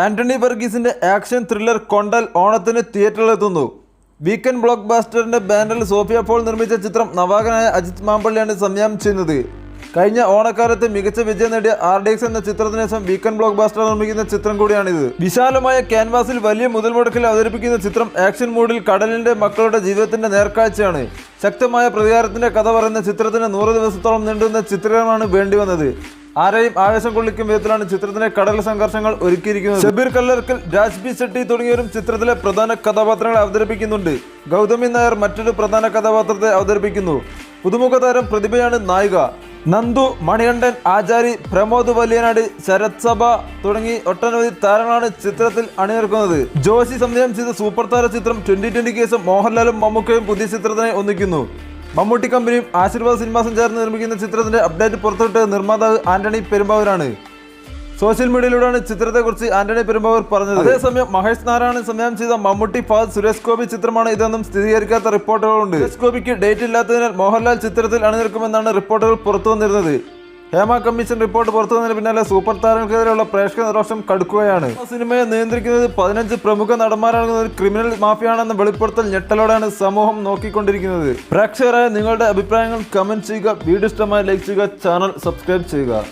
ആന്റണി വർഗീസിന്റെ action thriller Kondal ഓണത്തിന് തിയേറ്ററിലെത്തുന്നു. വീക്കെൻഡ് ബ്ലോക്ക് ബാസ്റ്ററിന്റെ ബാനറിൽ സോഫിയ പോൾ നിർമ്മിച്ച ചിത്രം നവാഗനായ അജിത് മാമ്പള്ളിയാണ് സംവിധാനം ചെയ്യുന്നത്. കഴിഞ്ഞ ഓണക്കാലത്ത് മികച്ച വിജയം നേടിയ ആർ ഡി എക്സ് എന്ന ചിത്രത്തിന് ശേഷം വീക്കെൻഡ് ബ്ലോക്ക് ബാസ്റ്റർ നിർമ്മിക്കുന്ന ചിത്രം കൂടിയാണിത്. വിശാലമായ ക്യാൻവാസിൽ വലിയ മുതൽ മുടക്കിൽ അവതരിപ്പിക്കുന്ന ചിത്രം ആക്ഷൻ മൂഡിൽ കടലിന്റെ മക്കളുടെ ജീവിതത്തിന്റെ നേർക്കാഴ്ചയാണ്. ശക്തമായ പ്രതികാരത്തിന്റെ കഥ പറയുന്ന ചിത്രത്തിന് നൂറ് ദിവസത്തോളം നീണ്ടുന്ന ചിത്രീകരണമാണ് വേണ്ടി വന്നത് ആരെയും ആവേശം കൊള്ളിക്കും വിധത്തിലാണ് ചിത്രത്തിലെ കടൽ സംഘർഷങ്ങൾ ഒരുക്കിയിരിക്കുന്നത്. ഷബീർ കല്ലർക്കൽ രാജ് ബി ശെട്ടി തുടങ്ങിയവരും ചിത്രത്തിലെ പ്രധാന കഥാപാത്രങ്ങളെ അവതരിപ്പിക്കുന്നുണ്ട്. ഗൗതമി നായർ മറ്റൊരു പ്രധാന കഥാപാത്രത്തെ അവതരിപ്പിക്കുന്നു. പുതുമുഖ താരം പ്രതിഭയാണ് നായിക. നന്ദു മണികണ്ഠൻ ആചാരി പ്രമോദ് വലിയനാട് ശരത് സഭ തുടങ്ങി ഒട്ടനവധി താരങ്ങളാണ് ചിത്രത്തിൽ അണിനിരക്കുന്നത്. ജോഷി സംവിധാനം ചെയ്ത സൂപ്പർ താര ചിത്രം ട്വന്റി ട്വന്റി കേസും മോഹൻലാലും മമ്മൂക്കയും പുതിയ ചിത്രത്തിനായി ഒന്നിക്കുന്നു. മമ്മൂട്ടി കമ്പനിയും ആശീർവാദ് സിനിമാസും ചേർന്ന് നിർമ്മിക്കുന്ന ചിത്രത്തിന്റെ അപ്ഡേറ്റ് പുറത്തുവിട്ട് നിർമ്മാതാവ് ആന്റണി പെരുമ്പാവൂരാണ്. സോഷ്യൽ മീഡിയയിലൂടെയാണ് ചിത്രത്തെക്കുറിച്ച് ആന്റണി പെരുമ്പാവൂർ പറഞ്ഞത്. അതേസമയം മഹേഷ് നാരായണൻ സംവിധാനം ചെയ്ത മമ്മൂട്ടി ഫാദ് സുരേഷ് ഗോപി ചിത്രമാണ് ഇതെന്നും സ്ഥിരീകരിക്കാത്ത റിപ്പോർട്ടുകളുണ്ട് സുരേഷ് ഗോപിക്ക് ഡേറ്റ് ഇല്ലാത്തതിനാൽ മോഹൻലാൽ ചിത്രത്തിൽ അണിനിരക്കുമെന്നാണ് റിപ്പോർട്ടുകൾ പുറത്തു വന്നിരുന്നത് ഹേമ കമ്മീഷൻ റിപ്പോർട്ട് പുറത്തു വന്നതിന് പിന്നാലെ സൂപ്പർ താരങ്ങൾക്കെതിരെയുള്ള പ്രേക്ഷക രോഷം കടുക്കുകയാണ്. സിനിമയെ നിയന്ത്രിക്കുന്നത് പതിനഞ്ച് പ്രമുഖ നടന്മാരാണെന്ന ഒരു ക്രിമിനൽ മാഫിയാണെന്ന വെളിപ്പെടുത്തൽ ഞെട്ടലോടെയാണ് സമൂഹം നോക്കിക്കൊണ്ടിരിക്കുന്നത്. പ്രേക്ഷകരായ നിങ്ങളുടെ അഭിപ്രായങ്ങൾ കമന്റ് ചെയ്യുക. വീഡിയോ ഇഷ്ടമായി ലൈക്ക് ചെയ്യുക. ചാനൽ സബ്സ്ക്രൈബ് ചെയ്യുക.